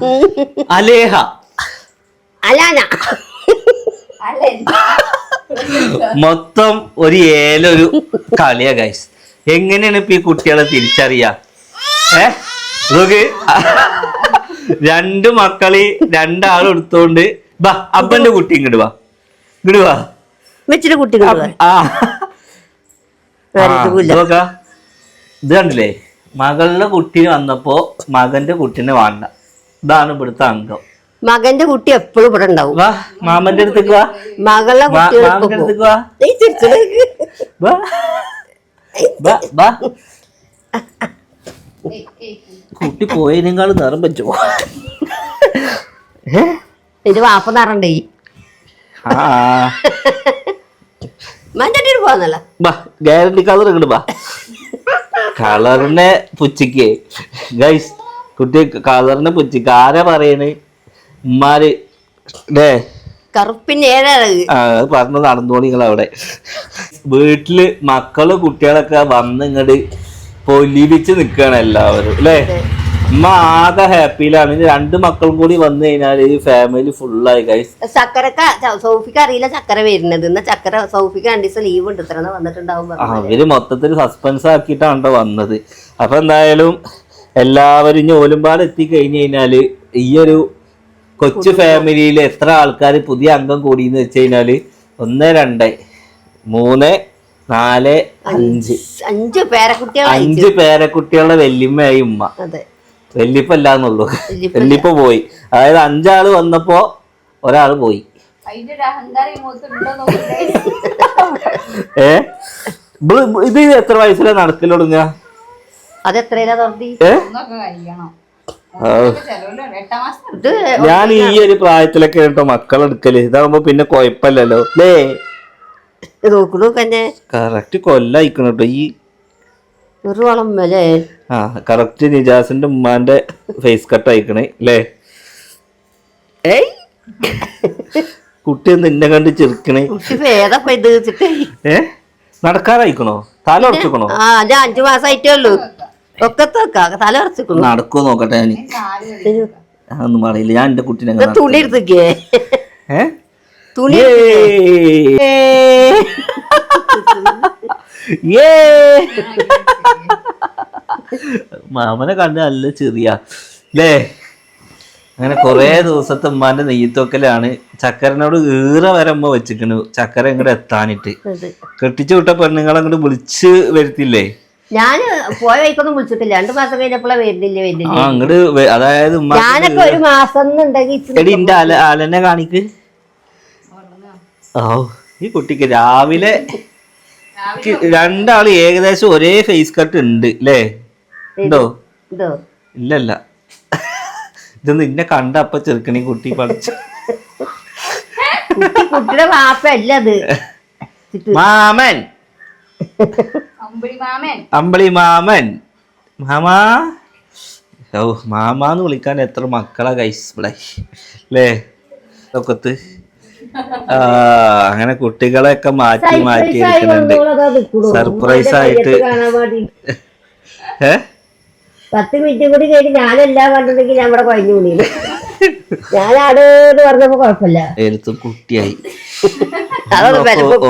അലേഹ. Alana. മൊത്തം ഒരു ഏലൊരു കളിയാ ഗൈസ് എങ്ങനെയാണ് ഇപ്പൊ ഈ കുട്ടികളെ തിരിച്ചറിയാ? ഏ? നോക്ക്. രണ്ട് മക്കളി രണ്ടാളും എടുത്തോണ്ട് ബാ അപ്പന്റെ കുട്ടി ഇങ്ങോട്ട് വാ. ഇങ്ങോട്ട് വാ. വെച്ചിട്ട് കുട്ടി ആ. നോക്ക. ഇത് കണ്ടില്ലേ? മകളുടെ കുട്ടീനെ വന്നപ്പോ മകന്റെ കുട്ടീനെ വേണ്ട. ഇതാണ് ഇവിടുത്തെ അംഗം. മകന്റെ കുട്ടി എപ്പോഴും ഇവിടെ ഉണ്ടാവും. വാ മാമന്റെ അടുത്തേക്ക് വാ. മകളെ കുട്ടി മാമന്റെ അടുത്തേക്ക് വാ. നീ ചിരിച്ചത് വാ. വാ വാ. കുട്ടി പോയതിനേക്കാളും നിറം വെച്ചോ ഏ? നിന്റെ വാപ്പ നിറണ്ടേ? ആ മഞ്ചട്ടിട്ട് പോന്നല്ല ബാ ഗ്യാരണ്ടി കളർ ഇങ്ങോട്ട് വാ. കളറിനെ പുച്ചിക്ക് ഗൈസ് കുട്ടി കളറിനെ പുച്ചി കാര പറയണ്? ഉമ്മാര്. ആ അത് പറഞ്ഞ് നടന്നോളി നിങ്ങൾ അവിടെ വീട്ടിൽ മക്കൾ കുട്ടികളൊക്കെ വന്ന് ഇങ്ങോട്ട് പൊലിവിച്ച് നിൽക്കുകയാണ് എല്ലാവരും അല്ലേ? ഉമ്മ ആകെ ഹാപ്പിയിലാണ്. ഇനി രണ്ട് മക്കളും കൂടി വന്നു കഴിഞ്ഞാൽ ഈ ഫാമിലി ഫുള്ളായി ഗൈസ് ചക്കരക്ക സൗഫിക്ക് അറിയില്ല ചക്കര വരുന്നത്. എന്നാ ചക്കര സൗഫിക്ക് രണ്ടു ദിവസം ലീവ് ഉണ്ട്. ഇത്ര വന്നിട്ടുണ്ടാവും പറഞ്ഞു. അവർ മൊത്തത്തിൽ സസ്പെൻസ് ആക്കിയിട്ടാണ് വന്നത്. അപ്പൊ എന്തായാലും എല്ലാവരും ഇനി ഓലുമ്പാട് എത്തി കഴിഞ്ഞു കഴിഞ്ഞാൽ ഈ ഒരു കൊച്ചു ഫാമിലിയിൽ എത്ര ആൾക്കാർ പുതിയ അംഗം കൂടിയെന്ന് വെച്ച് കഴിഞ്ഞാൽ ഒന്ന് രണ്ട് മൂന്ന് നാല് അഞ്ച്. അഞ്ച് പേരക്കുട്ടികൾ അഞ്ച് പേരക്കുട്ടികളുടെ വല്യമ്മയായി ഉമ്മ. വെല്ലിപ്പ വല്യപ്പ അല്ലാന്നുള്ളൂ വല്യപ്പ വല്യപ്പ പോയി. അതായത് അഞ്ചാൾ വന്നപ്പോ ഒരാൾ പോയി. ഏ? ഇത് എത്ര വയസ്സിലാ നടക്കൽ തുടങ്ങുക? ഇത് ഞാൻ ഈ ഒരു പ്രായത്തിലൊക്കെ കേട്ടോ മക്കളെടുക്കൽ ഇതാകുമ്പോ പിന്നെ കൊഴപ്പല്ലല്ലോ. അല്ലേ നോക്കണു തന്നെ കറക്റ്റ് കൊല്ലായിക്കണം കേട്ടോ ഈ ഒരു ആ കറക്റ്റ് നിജാസിന്റെ ഉമ്മാന്റെ ഫേസ് കട്ട് അയക്കണേ അല്ലേ ഏയ്. കുട്ടി നിന്നെ കണ്ട് ചെറുക്കണേ നടക്കാറായിക്കണോ? തല ഉറച്ചിക്കണോ? ആ ഞാൻ അഞ്ചു മാസമായിട്ടേ ഉള്ളൂ. ഒക്കത്തെ വെക്കാം തല ഉറച്ചിക്കണു നടക്കുമോ നോക്കട്ടെ ഞാൻ. ഒന്നും പറയില്ല ഞാൻ എന്റെ കുട്ടീനെ തുണി എടുത്തേക്കേ തുണി. മാമനെ കണ്ട് നല്ല ചെറിയ. അല്ലേ അങ്ങനെ കൊറേ ദിവസത്തെ ഉമ്മാന്റെ നെയ്യത്തൊക്കലാണ് ചക്കരനോട് ഈറ വരമ്പ വെച്ചിട്ടുണ്ട് വെച്ചിക്കണു ചക്കര ഇങ്ങോട്ട് എത്താനിട്ട്. കെട്ടിച്ചു വിട്ട പെണ്ണുങ്ങളെ അങ്ങോട്ട് വിളിച്ച് വരുത്തില്ലേ? ഞാൻ പോയ വൈക്കൊന്നും വിളിച്ചിട്ടില്ല. രണ്ടു മാസം കഴിഞ്ഞപ്പോഴാ വരുന്നില്ല ആ വരുന്നില്ല അങ്ങോട്ട് അതായത് ഉമ്മ ഞാനൊക്കെ ഒരു മാസം എന്നുണ്ടെങ്കിൽ അല അലനെ കാണിക്ക്. ഓ ഈ കുട്ടിക്ക് രാവിലെ രണ്ടാൾ ഏകദേശം ഒരേ ഫേസ് കട്ട് ഉണ്ട് അല്ലേ ഉണ്ടോ? ഇല്ലല്ല. ഇത് നിന്നെ കണ്ട അപ്പൊ ചെറുക്കണി കുട്ടി പഠിച്ചു കുട്ടി കുട്ടിയുടെ വാപ്പ അല്ല അത്. മാമൻ. അമ്പിളി മാമൻ അമ്പളി മാമൻ മാമാ? ഓ മാമാന്ന് വിളിക്കാൻ എത്ര മക്കളാ കൈസ് ഇവിടെ. അല്ലേ ഒക്കത്ത് ആ അങ്ങനെ കുട്ടികളെയൊക്കെ മാറ്റി മാറ്റി എടുക്കുന്നുണ്ട് സർപ്രൈസ് ആയിട്ട്. ഏഹ് കാണാൻ വേണ്ടി. ഏ? പത്ത് മിനിറ്റ് കൂടി കഴിഞ്ഞ് ഞാനെല്ലാം കണ്ടിട്ടുണ്ടെങ്കിൽ ഞാൻ ഇവിടെ കുഴഞ്ഞു കൂടിയത് ഞാൻ ആടേന്ന് പറഞ്ഞപ്പോ കുഴപ്പമില്ല. എഴുത്തും കുട്ടിയായി.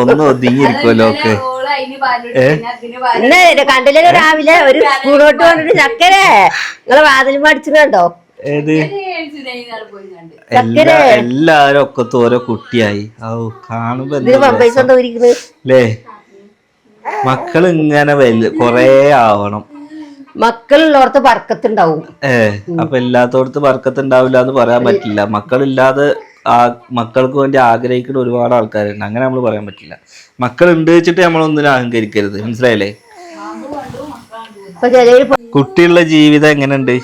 ഒന്ന് ഒതുങ്ങിയിരിക്കുമല്ലോ ഒക്കെ. ഇന്ന് കണ്ടില്ലേ രാവിലെ ഒരു സ്കൂളോട്ട് വന്നിട്ട് ചക്കരെ. നിങ്ങളെ വാതിൽ മടിച്ചിട്ടുണ്ടോ ഏത്? പോയി കണ്ട്. എല്ലാ എല്ലാരും ഒക്കത്ത് ഓരോ കുട്ടിയായി. ഔ കാണുമ്പോ അല്ലേ മക്കൾ ഇങ്ങനെ വലിയ കൊറേ ആവണം. മക്കളുള്ളോടത്ത് പറക്കത്തുണ്ടാവും ഏ അപ്പൊ എല്ലാത്തോടത്ത് വർക്കത്ത് ഉണ്ടാവില്ല എന്ന് പറയാൻ പറ്റില്ല. മക്കളില്ലാതെ മക്കൾക്ക് വേണ്ടി ആഗ്രഹിക്കുന്ന ഒരുപാട് ആൾക്കാരുണ്ട്. അങ്ങനെ നമ്മൾ പറയാൻ പറ്റില്ല. മക്കൾ ഉണ്ട് വെച്ചിട്ട് നമ്മളൊന്നിനും അഹങ്കരിക്കരുത്. മനസ്സിലായില്ലേ? കുട്ടിയുള്ള ജീവിതം എങ്ങനെയുണ്ട്?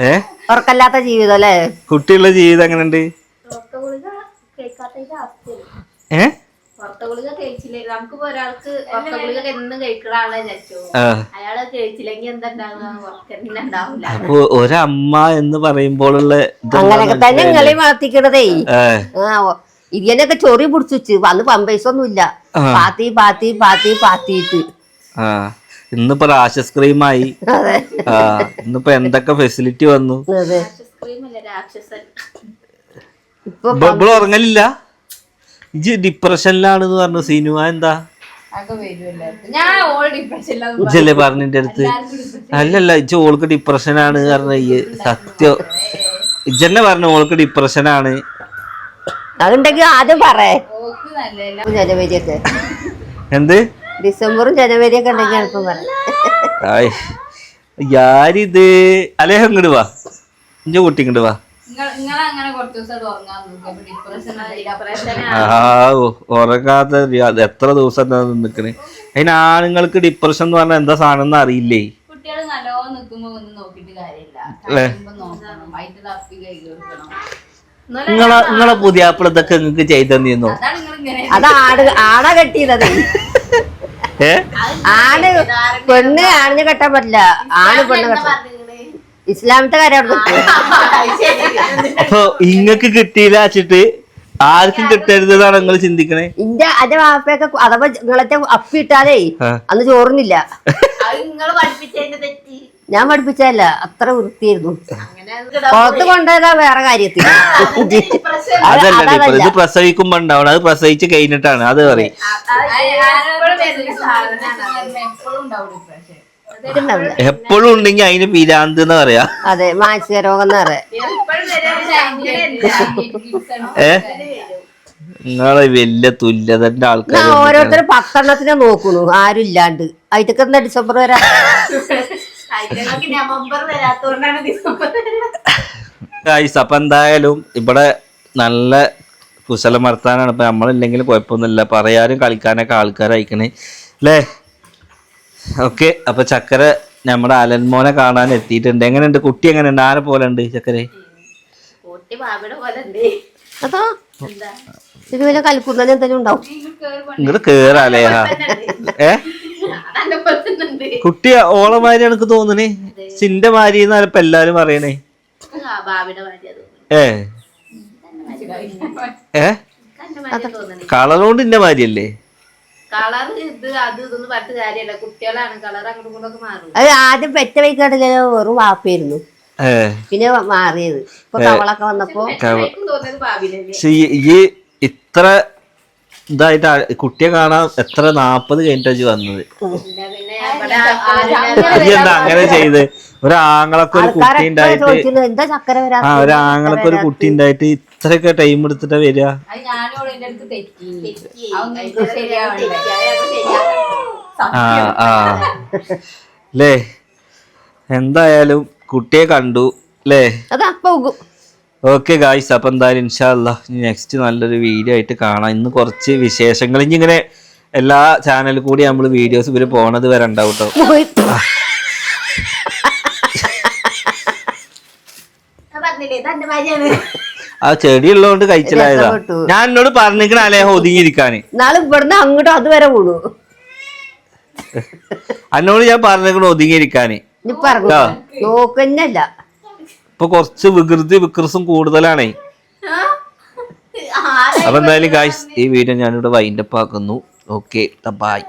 ഏ? ഉറക്കല്ലാത്ത ജീവിതം അല്ലേ? കുട്ടിയുള്ള ജീവിതം എങ്ങനെയുണ്ട്? ഏ? പുറത്ത ഗുളിക കഴിച്ചില്ലേ നമുക്കിപ്പോ ഒരാൾക്ക് പുറത്ത ഗുളിക എന്നും കഴിക്കുന്ന ആളെ വിചാരിച്ചു ആ. അയാൾ കഴിച്ചില്ലെങ്കിൽ എന്താ ഉണ്ടാവുക പുറത്തന്നെ ഉണ്ടാവില്ല അപ്പൊ ഒരമ്മ എന്ന് പറയുമ്പോഴുള്ള അങ്ങനെയൊക്കെ തന്നെ? നിങ്ങളെ വളർത്തിക്കണതേ. ഇതിനൊക്കെ ചൊറി പിടിച്ചു വച്ച് അന്ന് പമ്പൈസ് ഒന്നും ഇല്ല ആ. പാത്തി പാത്തി പാത്തി പാത്തിയിട്ട്. ഇന്നിപ്പോ രാക്ഷസ് ക്രീമായി. ഇന്നിപ്പോ എന്തൊക്കെ ഫെസിലിറ്റി വന്നു? ഇപ്പൊ ഇറങ്ങലില്ല ഉറങ്ങലില്ല? ഇജ് ഡിപ്രഷനിലാണെന്ന് പറഞ്ഞു സിനിമ എന്താ? ഇജല്ലേ പറഞ്ഞിന്റെ അടുത്ത്? അല്ലല്ല ഇജ് ഓൾക്ക് ഡിപ്രഷനാണ് പറഞ്ഞ ഈ സത്യം. ഇജന്നെ പറഞ്ഞു ഓൾക്ക് ഡിപ്രഷനാണ് അതുണ്ടെങ്കിൽ ആദ്യം പറയേ. ജനുവരിയൊക്കെ. എന്ത്? ഡിസംബറും ജനുവരിയൊക്കെ ഉണ്ടെങ്കിൽ എളുപ്പം പറയാം ആയ് യാരിത്. അലേഹം ഇങ്ങോട്ട് വാ. ഇഞ്ച കുട്ടി ഇങ്ങോട്ട് വാ. ഉറങ്ങാത്ത എത്ര ദിവസം നിക്കണ്? അതിന് ആണുങ്ങൾക്ക് ഡിപ്രഷൻ എന്ന് പറഞ്ഞാൽ എന്താ സാധനം എന്ന് അറിയില്ലേ? നിങ്ങളെ നിങ്ങളെ പുതിയാപ്പിള ഇതൊക്കെ നിങ്ങൾക്ക് ചെയ്തെന്നിരുന്നോ? അതാണ് നിങ്ങൾ ഇങ്ങനെ അത് ആട് ആടാ കെട്ടിയത്. ആണ് പെണ്ണ് ആണിന് കെട്ടാൻ പറ്റില്ല. ആണ് പെണ്ണ് കെട്ടാൻ ഇസ്ലാമത്തെ കാര്യം അപ്പൊ ഇങ്ങക്ക് കിട്ടിയില്ല വെച്ചിട്ട് ആർക്കും കിട്ടരുതെന്നാണ് നിങ്ങൾ ചിന്തിക്കണേ? ഇന്റെ അന്റെ വാപ്പയൊക്കെ അഥവാ നിങ്ങളത്തെ അപ്പിട്ടാലേ. അന്ന് ചോറുന്നില്ല. അത് ഞാൻ പഠിപ്പിച്ചല്ല അത്ര വൃത്തിയായിരുന്നു. അങ്ങനെ പുറത്ത് കൊണ്ടുപോയതാ വേറെ കാര്യത്തിൽ അതല്ല ഇത് പ്രസവിക്കുമ്പോ ഉണ്ടാവണം. അത് പ്രസവിച്ച് കഴിഞ്ഞിട്ടാണ്. അത് പറയും. എപ്പോഴും ഉണ്ടെങ്കിൽ അതിന് പിരാന്ത് എന്ന് പറയാ? അതെ മാനസിക രോഗം എന്ന് പറയാ. ഏ? നിങ്ങളെ വലിയ തുല്യതന്റെ ആൾക്കാർ ഓരോരുത്തർ പത്തെണ്ണത്തിനെ നോക്കുന്നു ആരും ഇല്ലാണ്ട് അതിറ്റൊക്കെ എന്താ ഡിസംബർ വരാ? നവംബർ വരാത്തോണ്ടാണ് ഡിസംബർ ഗായ്സ് അപ്പൊ എന്തായാലും ഇവിടെ നല്ല കുശലം വർത്താനാണ് ഇപ്പൊ നമ്മളില്ലെങ്കിലും കുഴപ്പമൊന്നുമില്ല. പറയാനും കളിക്കാനൊക്കെ ആൾക്കാരായിക്കണേ അല്ലേ ഓക്കെ അപ്പൊ ചക്കര നമ്മുടെ അലൻമോനെ കാണാൻ എത്തിയിട്ടുണ്ട്. എങ്ങനെയുണ്ട്? കുട്ടി എങ്ങനെയുണ്ട്? ആരെ പോലെ ഉണ്ട് ചക്കര? അതോ? ഇത് വല്ല എന്തെങ്കിലും ഉണ്ടാവും. ഇങ്ങോട്ട് കേറാലേ. ഏ? കുട്ടി ഓളെ മാതിരി എനിക്ക് തോന്നണേ ചിന്റെ മാതിരി എന്നാണ് ഇപ്പൊ എല്ലാരും പറയണേ. ഏ? ഏ? കന്റെ ഭാര്യ തോന്നണേ കളർ കൊണ്ട് ഇന്റെ മാതിരിയല്ലേ? കളർ ഇത് അത് ഇതൊന്നും പറഞ്ഞിട്ട് കാര്യമല്ല. കുട്ടികളാണ്. കളർ അങ്ങോട്ടും ഇങ്ങോട്ടൊക്കെ മാറും. അത് ആദ്യം പെറ്റ വൈക്കാട്ടില്ല വെറും വാപ്പയായിരുന്നു. പിന്നെ മാറിയത്. ഇപ്പൊ കവളൊക്കെ വന്നപ്പോ തോന്നിയത് പക്ഷെ ഈ ഇത്ര ഇതായിട്ട് കുട്ടിയെ കാണാൻ എത്ര നാപ്പത് കഴിഞ്ഞിട്ട് വന്നത്? പിന്നെ പിന്നെ ഇവിടെ ആരും ഈ എന്താ അങ്ങനെ ചെയ്ത്? ഒരാങ്ങളൊക്കെ ഒരു കുട്ടി ആൾക്കാരൊക്കെ ഉണ്ടായിട്ട് എന്താ ചക്കര വരാ ആ ഒരാങ്ങളൊക്കെ ഒരു കുട്ടി ഉണ്ടായിട്ട് ഇത്രയൊക്കെ ടൈം എടുത്തിട്ടാ വരിക. ആ ആ അല്ലേ എന്തായാലും കുട്ടിയെ കണ്ടു അല്ലേ ഓക്കെ ഗായ്സ് അപ്പം എന്തായാലും ഇൻഷാല്ല നെക്സ്റ്റ് നല്ലൊരു വീഡിയോ ആയിട്ട് കാണാം. ഇന്ന് കുറച്ച് വിശേഷങ്ങൾ. ഇനി ഇങ്ങനെ എല്ലാ ചാനലിൽ കൂടി നമ്മൾ വീഡിയോസ് ഇവർ പോണത് വരെ ഉണ്ടാവും കേട്ടോ. പറഞ്ഞില്ലേ ഭാര്യയാണ് ആ ചെടി ഉള്ളതുകൊണ്ട് കഴിച്ചിലായതാ. രസപ്പെട്ടു. ഞാൻ എന്നോട് പറഞ്ഞിക്കണ അലേഹ ഒതുങ്ങിയിരിക്കാന്. നാളെ ഇവിടുന്ന് അങ്ങോട്ടും അതുവരെ വിടൂ എന്നോട് ഞാൻ പറഞ്ഞിരിക്കണ ഒതുങ്ങിയിരിക്കാന്. ഇനി പറഞ്ഞു. ആ. നോക്കന്നല്ല. ഇപ്പൊ കുറച്ച് വികൃതി വിക്രസും കൂടുതലാണേ. അപ്പൊ എന്തായാലും ഈ വീഡിയോ ഞാനിവിടെ വൈൻഡപ്പ് ആക്കുന്നു. Okay bye